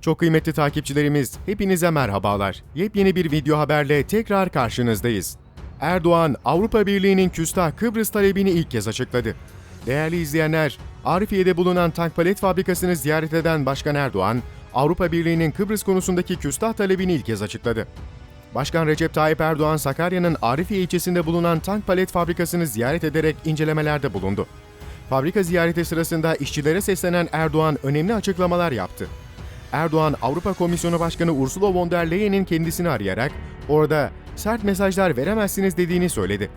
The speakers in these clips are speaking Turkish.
Çok kıymetli takipçilerimiz, hepinize merhabalar. Yepyeni bir video haberle tekrar karşınızdayız. Erdoğan, Avrupa Birliği'nin küstah Kıbrıs talebini ilk kez açıkladı. Değerli izleyenler, Arifiye'de bulunan tank palet fabrikasını ziyaret eden Başkan Erdoğan, Avrupa Birliği'nin Kıbrıs konusundaki küstah talebini ilk kez açıkladı. Başkan Recep Tayyip Erdoğan, Sakarya'nın Arifiye ilçesinde bulunan tank palet fabrikasını ziyaret ederek incelemelerde bulundu. Fabrika ziyareti sırasında işçilere seslenen Erdoğan önemli açıklamalar yaptı. Erdoğan, Avrupa Komisyonu Başkanı Ursula von der Leyen'in kendisini arayarak orada sert mesajlar veremezsiniz dediğini söyledi.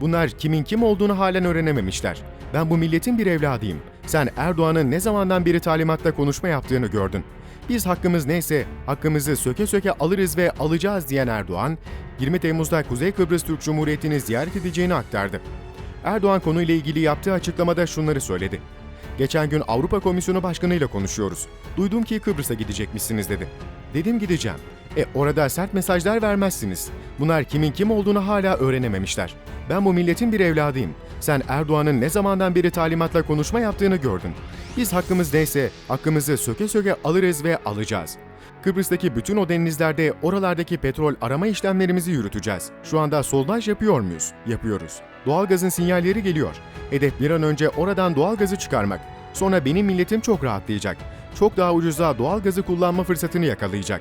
Bunlar kimin kim olduğunu halen öğrenememişler. Ben bu milletin bir evladıyım. Sen Erdoğan'ın ne zamandan beri talimatta konuşma yaptığını gördün. Biz hakkımız neyse hakkımızı söke söke alırız ve alacağız diyen Erdoğan, 20 Temmuz'da Kuzey Kıbrıs Türk Cumhuriyeti'ni ziyaret edeceğini aktardı. Erdoğan konuyla ilgili yaptığı açıklamada şunları söyledi. Geçen gün Avrupa Komisyonu Başkanı ile konuşuyoruz. Duydum ki Kıbrıs'a gidecekmişsiniz dedi. Dedim gideceğim. E orada sert mesajlar vermezsiniz. Bunlar kimin kim olduğunu hala öğrenememişler. Ben bu milletin bir evladıyım. Sen Erdoğan'ın ne zamandan beri talimatla konuşma yaptığını gördün. Biz hakkımız neyse hakkımızı söke söke alırız ve alacağız. Kıbrıs'taki bütün o denizlerde oralardaki petrol arama işlemlerimizi yürüteceğiz. Şu anda sondaj yapıyor muyuz? Yapıyoruz. Doğalgazın sinyalleri geliyor. Hedef bir an önce oradan doğalgazı çıkarmak. Sonra benim milletim çok rahatlayacak. Çok daha ucuza doğalgazı kullanma fırsatını yakalayacak.